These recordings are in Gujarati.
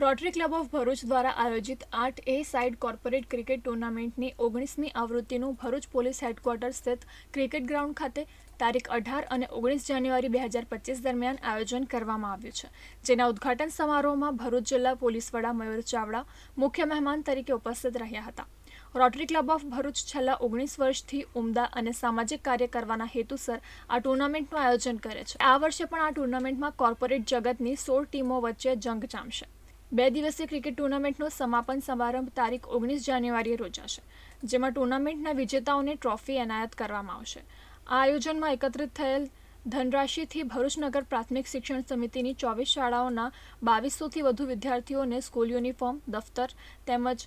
રોટરી ક્લબ ઓફ ભરૂચ દ્વારા આયોજિત આઠ એ સાઇડ કોર્પોરેટ ક્રિકેટ ટુર્નામેન્ટની ઓગણીસમી આવૃત્તિનું ભરૂચ પોલીસ હેડક્વાર્ટર સ્થિત ક્રિકેટ ગ્રાઉન્ડ ખાતે તારીખ અઢાર અને ઓગણીસ જાન્યુઆરી બે હજાર પચીસ દરમિયાન આયોજન કરવામાં આવ્યું છે. જેના ઉદ્ઘાટન સમારોહમાં ભરૂચ જિલ્લા પોલીસ વડા મયુર ચાવડા, મુખ્ય મહેમાન તરીકે ઉપસ્થિત રહ્યા હતા. રોટરી ક્લબ ઓફ ભરૂચ છેલ્લા ઓગણીસ વર્ષથી ઉમદા અને સામાજિક કાર્ય કરવાના હેતુસર આ ટુર્નામેન્ટનું આયોજન કરે છે. આ વર્ષે પણ આ ટુર્નામેન્ટમાં કોર્પોરેટ જગતની સોળ ટીમો વચ્ચે જંગ જામશે. બે દિવસીય ક્રિકેટ ટુર્નામેન્ટનો સમાપન સમારંભ તારીખ ઓગણીસ જાન્યુઆરીએ યોજાશે જેમાં ટુર્નામેન્ટના વિજેતાઓને ટ્રોફી એનાયત કરવામાં આવશે. આ આયોજનમાં એકત્રિત થયેલ ધનરાશિથી ભરૂચ નગર પ્રાથમિક શિક્ષણ સમિતિની ચોવીસ શાળાઓના બાવીસોથી વધુ વિદ્યાર્થીઓને સ્કૂલ યુનિફોર્મ, દફતર તેમજ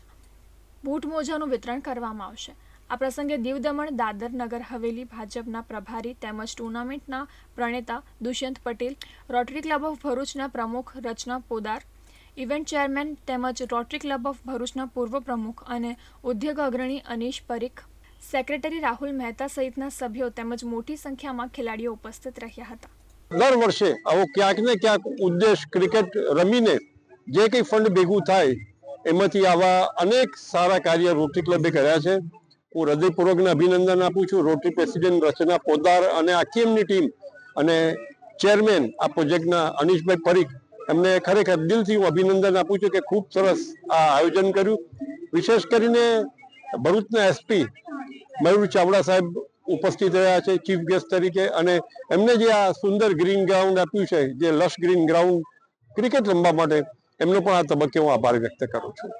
બૂટ મોજાનું વિતરણ કરવામાં આવશે. આ પ્રસંગે દીવ દમણ, દાદર નગર, હવેલી, ભાજપના પ્રભારી તેમજ ટુર્નામેન્ટના પ્રણેતા Dushyant Patel, Rotary Club of ભરૂચના પ્રમુખ રચના પોદાર ઇવેન્ટ ચેરમેન તેમજ રોટરી ક્લબ ઓફ ભરૂચના પૂર્વ પ્રમુખ અને ઉદ્યોગ અગ્રણી અનીશ પરીખ, સેક્રેટરી રાહુલ મહેતા સહિતના સભ્યો તેમજ મોટી સંખ્યામાં ખેલાડીઓ ઉપસ્થિત રહ્યા હતા. દર વર્ષે આવો ક્યાંક ને ક્યાંક ઉદ્દેશ ક્રિકેટ રમીને જે કંઈ ફંડ ભેગું થાય, એમાંથી આવા અનેક સારા કાર્ય રોટરી ક્લબે કર્યા છે. હું હૃદયપૂર્વકને અભિનંદન આપું છું. રોટરી પ્રેસિડેન્ટ રચના પોદાર અને આખી એમની ટીમ અને ચેરમેન આ પ્રોજેક્ટના અનીશભાઈ પરીખ એમને ખરેખર દિલથી હું અભિનંદન આપું છું કે ખૂબ સરસ આ આયોજન કર્યું. વિશેષ કરીને ભરૂચના એસપી મયુર ચાવડા સાહેબ ઉપસ્થિત રહ્યા છે, ચીફ ગેસ્ટ તરીકે. અને એમને જે આ સુંદર ગ્રીન ગ્રાઉન્ડ આપ્યું છે, જે લશ ગ્રીન ગ્રાઉન્ડ ક્રિકેટ રમવા માટે, એમનો પણ આ તબક્કે હું આભાર વ્યક્ત કરું છું.